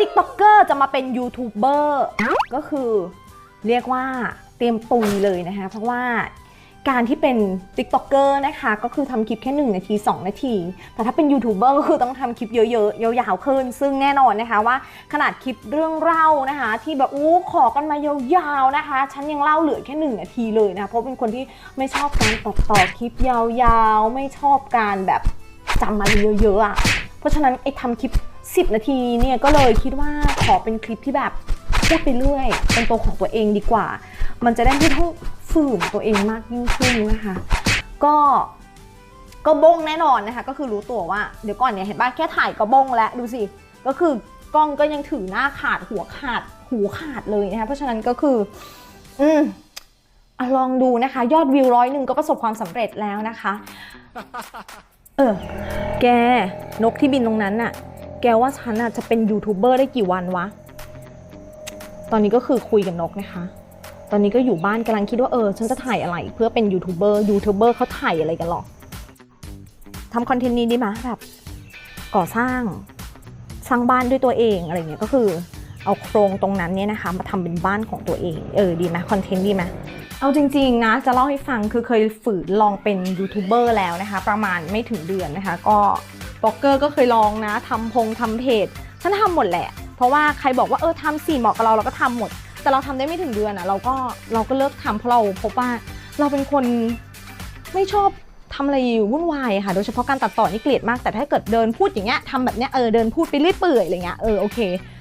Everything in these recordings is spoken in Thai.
ติ๊กต็อกเกอร์จะมาเป็นยูทูบเบอร์ก็คือเรียกว่าเตรียมตุยเลยนะคะ เพราะว่าการที่เป็น t ิ k t o k เกอร์นะคะ ก็คือทำคลิปแค่ 1 นาที 2 นาที แต่ถ้าเป็นยูทูบเบอร์ก็คือต้องทำคลิปเยอะๆ ยาวๆขึ้น ซึ่งแน่นอนนะคะว่าขนาดคลิปเรื่องเล่านะคะ ที่แบบอู้ขอกันมายาวๆนะคะ ฉันยังเล่าเหลือแค่ 1 นาทีเลยนะ เพราะเป็นคนที่ไม่ชอบการตัดต่อคลิปยาวๆ ไม่ชอบการแบบจำอะไรเยอะๆอะเพราะฉะนั้นไอ้ทำคลิป 10 นาทีเนี่ยก็เลยคิดว่าขอเป็นคลิปที่แบบพูดไปเรื่อย เป็นตัวของตัวเองดีกว่า มันจะได้ไม่ต้องฝืนตัวเองมากยิ่งขึ้นนะคะ ก็ก็บงแน่นอนนะคะ ก็คือรู้ตัวว่าเดี๋ยวก่อนเนี่ยเห็นบ้านแค่ถ่ายก็บงแล้วดูสิก็คือกล้องก็ยังถือหน้าขาดหัวขาดหูขาดเลยนะคะเพราะฉะนั้นก็คือ อืมอลองดูนะคะ ยอดวิวร้อยหนึ่งก็ประสบความสำเร็จแล้วนะคะ เออ แกนกที่บินตรงนั้นน่ะ แกว่าฉันน่ะจะเป็นยูทูบเบอร์ได้กี่วันวะ ตอนนี้ก็คือคุยกับนกนะคะ ตอนนี้ก็อยู่บ้านกำลังคิดว่าเออฉันจะถ่ายอะไร เพื่อเป็นยูทูบเบอร์ยูทูบเบอร์เขาถ่ายอะไรกันหรอทำคอนเทนต์นี้ดีไหมแบบก่อสร้างสร้างบ้านด้วยตัวเองอะไรเงี้ยก็คือเอาโครงตรงนั้นเนี่ยนะคะ มาทำเป็นบ้านของตัวเอง เออดีไหมคอนเทนต์ดีไหมเอาจริงๆนะจะเล่าให้ฟังคือเคยฝืนลองเป็นยูทูบเบอร์แล้วนะคะ ประมาณไม่ถึงเดือนนะคะ ก็ บล็อกเกอร์ก็เคยลองนะทำพงทำเพจฉันทำหมดแหละ เพราะว่าใครบอกว่าเออทำสี่เหมาะกับเราเราก็ทำหมด แต่เราทำได้ไม่ถึงเดือนอะเราก็เราก็เลิกทำเพราะเราพบว่าเราเป็นคนไม่ชอบทำอะไรวุ่นวายค่ะ โดยเฉพาะการตัดต่อนี่เกลียดมาก แต่ถ้าเกิดเดินพูดอย่างเงี้ยทำแบบเนี้ยเออเดินพูดไปเรื่อยเปื่อยอะไรเงี้ยเออโอเค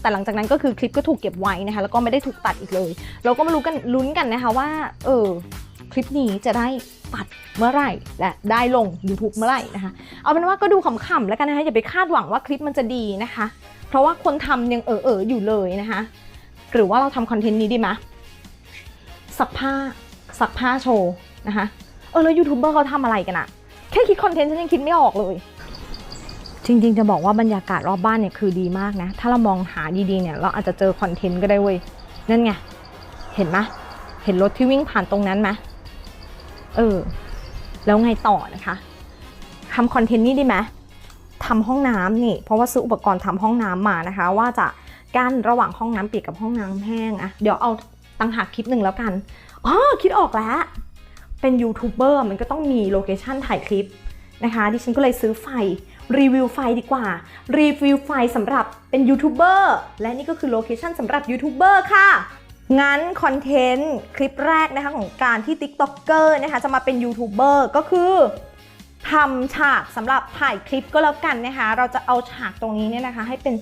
แต่หลังจากนั้นก็คือคลิปก็ถูกเก็บไว้นะคะ แล้วก็ไม่ได้ถูกตัดอีกเลย เราก็มารู้กันลุ้นกันนะคะว่า เออ คลิปนี้จะได้ตัดเมื่อไหร่และได้ลง YouTube เมื่อไหร่นะคะ เอาเป็นว่าก็ดูขำๆแล้วกันนะคะอย่าไปคาดหวังว่าคลิปมันจะดีนะคะ เพราะว่าคนทำยังเออเออๆอยู่เลยนะคะ หรือว่าเราทำคอนเทนต์นี้ดีไหมซักผ้าซักผ้าโชว์นะคะเออแล้วยูทูบเบอร์เขาทำอะไรกันอะแค่คิดคอนเทนต์ฉันยังคิดไม่ออกเลย จริงๆ จะบอกว่าบรรยากาศรอบบ้านเนี่ยคือดีมากนะ ถ้าเรามองหาดีๆเนี่ยเราอาจจะเจอคอนเทนต์ก็ได้เว้ยนั่นไงเห็นไหมเห็นรถที่วิ่งผ่านตรงนั้นไหม เออ แล้วไงต่อนะคะทำคอนเทนต์นี้ดีไหมทำห้องน้ำนี่ เพราะว่าซื้ออุปกรณ์ทำห้องน้ำมานะคะ ว่าจะกั้นระหว่างห้องน้ำเปียกกับห้องน้ำแห้งอะเดี๋ยวเอาตังหากคลิปหนึ่งแล้วกันอ๋อคิดออกแล้ว เป็นยูทูบเบอร์มันก็ต้องมีโลเคชั่นถ่ายคลิปนะคะดิฉันก็เลยซื้อไฟรีวิวไฟดีกว่า รีวิวไฟสำหรับเป็นยูทูบเบอร์และนี่ก็คือโลเคชั่นสำหรับยูทูบเบอร์ค่ะ งั้นคอนเทนต์คลิปแรกนะคะของการที่ TikToker นะคะจะมาเป็นยูทูบเบอร์ก็คือทำฉากสำหรับถ่ายคลิปก็แล้วกันนะคะ เราจะเอาฉากตรงนี้เนี่ยนะคะ ให้เป็น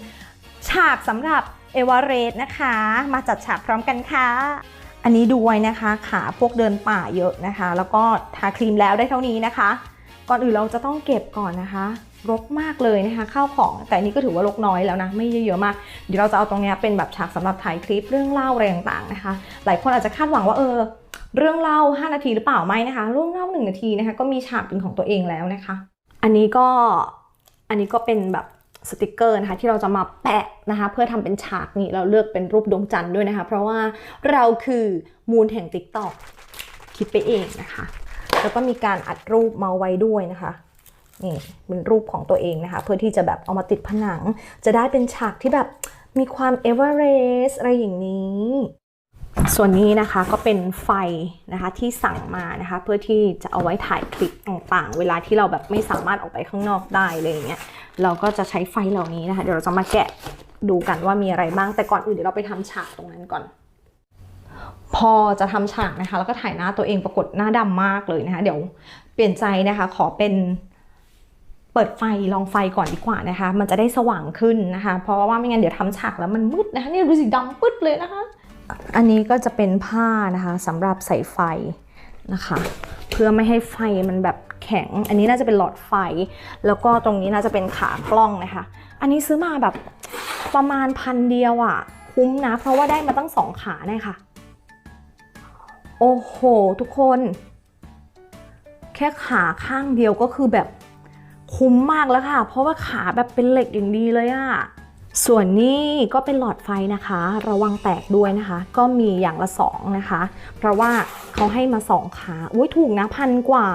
ฉากสำหรับเอวาเรสนะคะ มาจัดฉากพร้อมกันค่ะ อันนี้ดูไว้นะคะ ขาพวกเดินป่าเยอะนะคะ แล้วก็ทาครีมแล้วได้เท่านี้นะคะ ก่อนอื่นเราจะต้องเก็บก่อนนะคะ รกมากเลยนะคะข้าวของ แต่นี้ก็ถือว่ารกน้อยแล้วนะไม่เยอะมาก เดี๋ยวเราจะเอาตรงนี้เป็นแบบฉากสำหรับถ่ายคลิปเรื่องเล่าอะไรต่างๆนะคะ หลายคนอาจจะคาดหวังว่าเออเรื่องเล่า 5 นาทีหรือเปล่าไม่นะคะเรื่องเล่า 1 นาทีนะคะก็มีฉากเป็นของตัวเองแล้วนะคะ อันนี้ก็อันนี้ก็เป็นแบบสติกเกอร์นะคะที่เราจะมาแปะนะคะเพื่อทำเป็นฉากนี่เราเลือกเป็นรูปดวงจันทร์ด้วยนะคะ เพราะว่าเราคือมูลแห่ง t ิ k t o k คิดไปเองนะคะ แล้วก็มีการอัดรูปมาไว้ด้วยนะคะ นี่เป็นรูปของตัวเองนะคะ เพื่อที่จะแบบเอามาติดผนัง จะได้เป็นฉากที่แบบมีความเอเวอเรสอะไรอย่างนี้ ส่วนนี้นะคะก็เป็นไฟนะคะที่สั่งมานะคะ เพื่อที่จะเอาไว้ถ่ายคลิปต่างๆ เวลาที่เราแบบไม่สามารถออกไปข้างนอกได้เลยอย่างเงี้ยเราก็จะใช้ไฟเหล่านี้นะคะ เดี๋ยวเราจะมาแกะดูกันว่ามีอะไรบ้าง แต่ก่อนอื่นเดี๋ยวเราไปทำฉากตรงนั้นก่อน พอจะทำฉากนะคะ แล้วก็ถ่ายหน้าตัวเองปรากฏหน้าดำมากเลยนะคะ เดี๋ยวเปลี่ยนใจนะคะ ขอเป็น เปิดไฟลองไฟก่อนดีกว่านะคะ มันจะได้สว่างขึ้นนะคะ เพราะว่าไม่งั้นเดี๋ยวทำฉากแล้วมันมืดนะคะนี่ดูสิดำปึ๊ดเลยนะคะ อันนี้ก็จะเป็นผ้านะคะสำหรับใส่ไฟนะคะ เพื่อไม่ให้ไฟมันแบบแข็ง อันนี้น่าจะเป็นหลอดไฟ แล้วก็ตรงนี้น่าจะเป็นขากล้องนะคะ อันนี้ซื้อมาแบบประมาณพันเดียวอะ่ะ คุ้มนะ เพราะว่าได้มาตั้งสองขาเนี่ยค่ะ โอ้โห ทุกคน แค่ขาข้างเดียวก็คือแบบ คุ้มมากแล้วค่ะ เพราะว่าขาแบบเป็นเหล็กอย่างดีเลยอะส่วนนี้ก็เป็นหลอดไฟนะคะ ระวังแตกด้วยนะคะ ก็มีอย่างละสองนะคะ เพราะว่าเขาให้มาสองขาอุ้ยถูกนะพันกว่า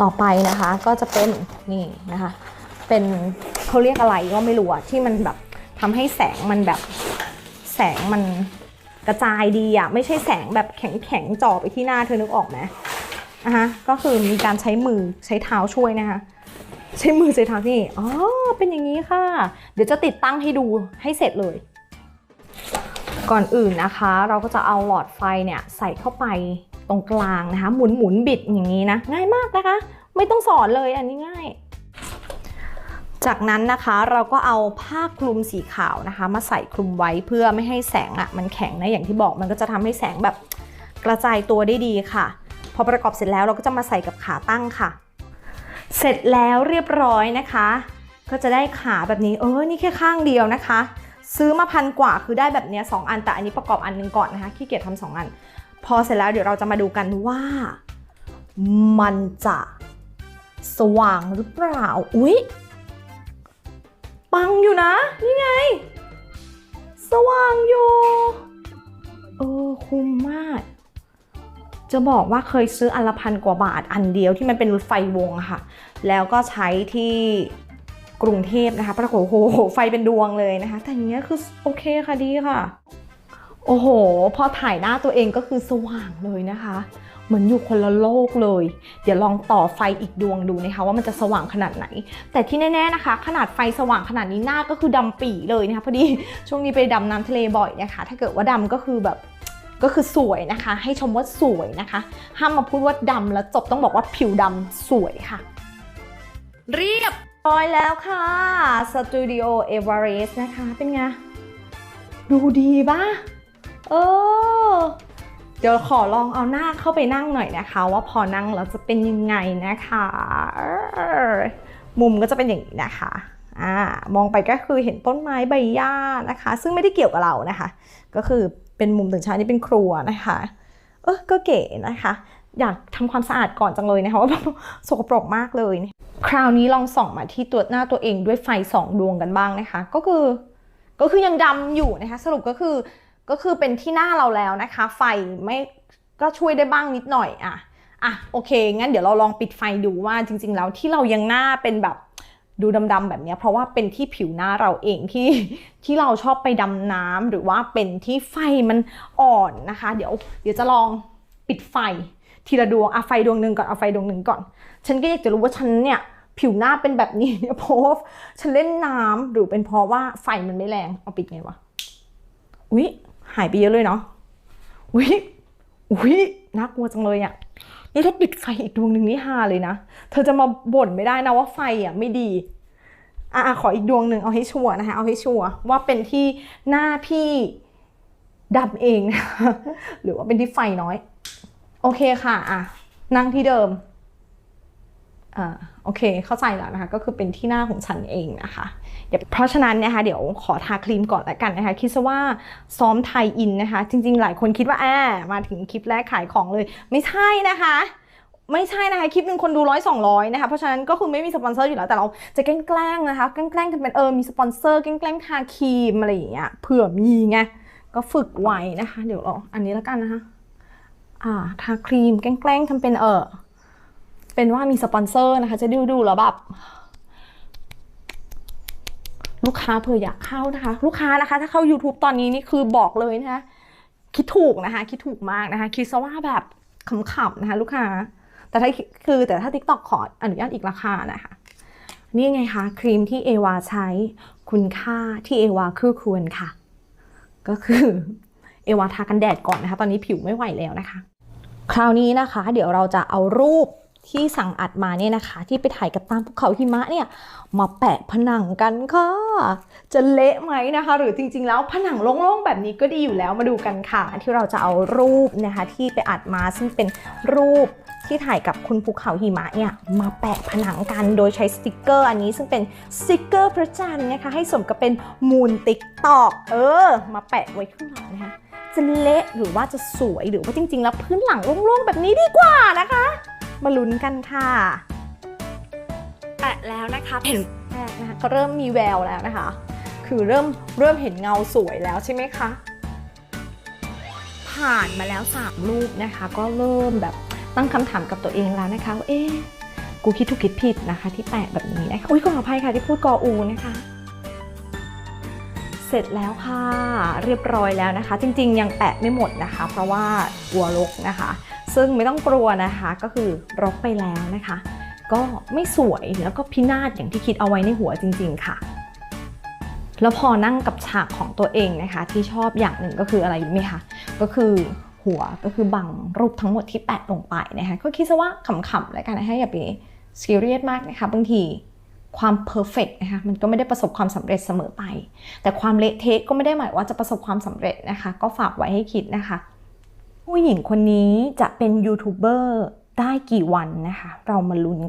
ต่อไปนะคะก็จะเป็นนี่นะคะ เป็นเขาเรียกอะไรก็ไม่รู้อะที่มันแบบทำให้แสงมันแบบแสงมันกระจายดีอะไม่ใช่แสงแบบแข็งๆจ่อไปที่หน้าเธอนึกออกไหม อะฮะก็คือมีการใช้มือใช้เท้าช่วยนะคะใช้มือใช้เท้าที่อ๋อเป็นอย่างนี้ค่ะ เดี๋ยวจะติดตั้งให้ดูให้เสร็จเลย ก่อนอื่นนะคะ เราก็จะเอาหลอดไฟเนี่ยใส่เข้าไปตรงกลางนะคะ หมุนหมุนบิดอย่างนี้นะ ง่ายมากนะคะ ไม่ต้องสอนเลยอันนี้ง่าย จากนั้นนะคะเราก็เอาผ้าคลุมสีขาวนะคะ มาใส่คลุมไว้เพื่อไม่ให้แสงอะ่ะมันแข็งนะอย่างที่บอกมันก็จะทำให้แสงแบบกระจายตัวได้ดีค่ะ พอประกอบเสร็จแล้วเราก็จะมาใส่กับขาตั้งค่ะ เสร็จแล้วเรียบร้อยนะคะ ก็จะได้ขาแบบนี้ เออ นี่แค่ข้างเดียวนะคะ ซื้อมาพันกว่าคือได้แบบนี้สองอันแต่อันนี้ประกอบอันหนึงก่อนนะคะขี้เกียจทำสองอัน พอเสร็จแล้วเดี๋ยวเราจะมาดูกันว่า มันจะสว่างหรือเปล่า อุ๊ย ปังอยู่นะ นี่ไง สว่าง จะบอกว่าเคยซื้ออันละพันกว่าบาทอันเดียวที่มันเป็นไฟวงค่ะ แล้วก็ใช้ที่กรุงเทพนะคะปรากฏโอ้โหไฟเป็นดวงเลยนะคะ แต่อย่างเงี้ยคือโอเคค่ะดีค่ะ โอ้โห พอถ่ายหน้าตัวเองก็คือสว่างเลยนะคะ เหมือนอยู่คนละโลกเลย เดี๋ยวลองต่อไฟอีกดวงดูนะคะ ว่ามันจะสว่างขนาดไหน แต่ที่แน่ๆนะคะ ขนาดไฟสว่างขนาดนี้หน้าก็คือดำปี่เลยนะคะพอดีช่วงนี้ไปดำน้ำทะเลบ่อยนะคะ ถ้าเกิดว่าดำก็คือแบบ ก็คือสวยนะคะ ให้ชมว่าสวยนะคะ ห้ามมาพูดว่าดำแล้วจบต้องบอกว่าผิวดำสวยค่ะ เรียบร้อยแล้วค่ะสตูดิโอเอเวอเรสต์นะคะเป็นไง ดูดีปะเออเดี๋ยวขอลองเอาหน้าเข้าไปนั่งหน่อยนะคะ ว่าพอนั่งแล้วจะเป็นยังไงนะคะ มุมก็จะเป็นอย่างนี้นะคะอ่ามองไปก็คือเห็นต้นไม้ใบหญ้านะคะ ซึ่งไม่ได้เกี่ยวกับเรานะคะ ก็คือ เป็นมุมตื่นเช้านี่เป็นครัวนะคะ เออก็เก๋นะคะ อยากทำความสะอาดก่อนจังเลยนะคะว่าสกปรกมากเลย คราวนี้ลองส่องมาที่ตัวหน้าตัวเองด้วยไฟสองดวงกันบ้างนะคะ ก็คือก็คือยังดำอยู่นะคะ สรุปก็คือก็คือเป็นที่หน้าเราแล้วนะคะ ไฟไม่ก็ช่วยได้บ้างนิดหน่อยอะอะโอเคงั้นเดี๋ยวเราลองปิดไฟดูว่าจริง ๆ แล้วที่เรายังหน้าเป็นแบบ ดูดำๆแบบนี้เพราะว่าเป็นที่ผิวหน้าเราเองที่ที่เราชอบไปดำน้ำหรือว่าเป็นที่ไฟมันอ่อนนะคะ เดี๋ยวเดี๋ยวจะลองปิดไฟทีละดวงเอะไฟดวงหนึ่งก่อนเอาไฟดวงหนึ่งก่อน ฉันก็อยากจะรู้ว่าฉันเนี่ยผิวหน้าเป็นแบบนี้เนี่ยเพราะฉันเล่นน้ำหรือเป็นเพราะว่าไฟมันไม่แรงเอาปิดไงวะอุ๊ยหายไปเยอะเลยเนาะอุ๊ยอุ๊ยน่ากลัวจังเลยอะ่ะ นี่ถ้าปิดไฟอีกดวงหนึ่งนี่ฮาเลยนะ เธอจะมาบ่นไม่ได้นะว่าไฟอะไม่ดีอะขออีกดวงหนึ่งเอาให้ชัวร์นะคะเอาให้ชัวร์ว่าเป็นที่หน้าพี่ดำเองนะหรือว่าเป็นที่ไฟน้อย โอเคค่ะอะนั่งที่เดิม อ่าโอเคเข้าใจแล้วนะคะก็คือเป็นที่หน้าของฉันเองนะคะเพราะฉะนั้นนะคะเดี๋ยวขอทาครีมก่อนล้วกันนะคะคิดซะว่าซ้อมไทยอินนะคะ จริง ๆ หลายคนคิดว่าแอบมาถึงคลิปแรกขายของเลย ไม่ใช่นะคะไม่ใช่นะคะคลิปหนึ่งคนดูร้อยสองร้อยนะคะเพราะฉะนั้นก็คือไม่มีสปอนเซอร์อยู่แล้วแต่เราจะแกล้งๆนะคะแกล้งๆกันเป็นเออมีสปอนเซอร์แกล้งๆทาครีมอะไรอย่างเงี้ยเผื่อมีไงก็ฝึกไว้นะคะ เดี๋ยวเราอันนี้แล้วกันนะคะอ่าทาครีมแกล้งๆทำเป็นเออ เป็นว่ามีสปอนเซอร์นะคะ จะดูดูแล้วแบบลูกค้าเผื่ออยากเข้านะคะ ลูกค้านะคะ ถ้าเข้า YouTube ตอนนี้นี่คือบอกเลยนะคะคิดถูกนะคะ คิดถูกมากนะคะ คิดซะว่าแบบขำๆนะคะ ลูกค้า แต่ถ้าคือแต่ถ้า TikTok ขออนุญาตอีกราคานะคะ นี่ไงคะครีมที่เอวาใช้คุณค่าที่เอวาคือควรค่ะ ก็คือเอวาทากันแดดก่อนนะคะ ตอนนี้ผิวไม่ไหวแล้วนะคะ คราวนี้นะคะ เดี๋ยวเราจะเอารูป ที่สั่งอัดมาเนี่ยนะคะ ที่ไปถ่ายกับตามภูเขาหิมะเนี่ยมาแปะผนังกันค่ะ จะเละไหมนะคะ หรือจริงๆ แล้วผนังโล่งๆ แบบนี้ก็ดีอยู่แล้วมาดูกันค่ะ ที่เราจะเอารูปนะคะที่ไปอัดมาซึ่งเป็นรูปที่ถ่ายกับคุณภูเขาหิมะเนี่ยมาแปะผนังกันโดยใช้สติกเกอร์ อันนี้ซึ่งเป็นสติกเกอร์พระจันทร์นะคะให้สมกับเป็นมูลติ๊กตอกเออ มาแปะไว้ข้างหลังนะคะจะเละหรือว่าจะสวยหรือว่าจริง ๆ แล้วพื้นหลังโล่งๆ แบบนี้ดีกว่านะคะ มาลุ้นกันค่ะ แปะแล้วนะคะเห็นแปะนะคะก็เริ่มมีแววแล้วนะคะ คือเริ่มเริ่มเห็นเงาสวยแล้วใช่ไหมคะ ผ่านมาแล้วสามรูปนะคะ ก็เริ่มแบบตั้งคำถามกับตัวเองแล้วนะคะว่าเอ๊ะกูคิดถูกคิดผิดนะคะ ที่แปะแบบนี้นะคะอุ้ยขออภัยค่ะที่พูดกออูนะคะเสร็จแล้วค่ะ เรียบร้อยแล้วนะคะ จริงๆ ยังแปะไม่หมดนะคะ เพราะว่ากลัวรกนะคะ ซึ่งไม่ต้องกลัวนะคะก็คือรกไปแล้วนะคะ ก็ไม่สวยแล้วก็พินาศอย่างที่คิดเอาไว้ในหัวจริง ๆ ค่ะ แล้วพอนั่งกับฉากของตัวเองนะคะ ที่ชอบอย่างหนึ่งก็คืออะไรรู้ไหมคะก็คือหัวก็คือบังรูปทั้งหมดที่แปะลงไปนะคะก็คิดซะว่าขำๆแล้วกันนะคะอย่าไปซีเรียสมากนะคะบางทีความเพอร์เฟกนะคะมันก็ไม่ได้ประสบความสำเร็จเสมอไป แต่ความเละเทะก็ไม่ได้หมายว่าจะประสบความสำเร็จนะคะ ก็ฝากไว้ให้คิดนะคะ ผู้หญิงคนนี้จะเป็นยูทูบเบอร์ได้กี่วันนะคะ เรามาลุ้นกัน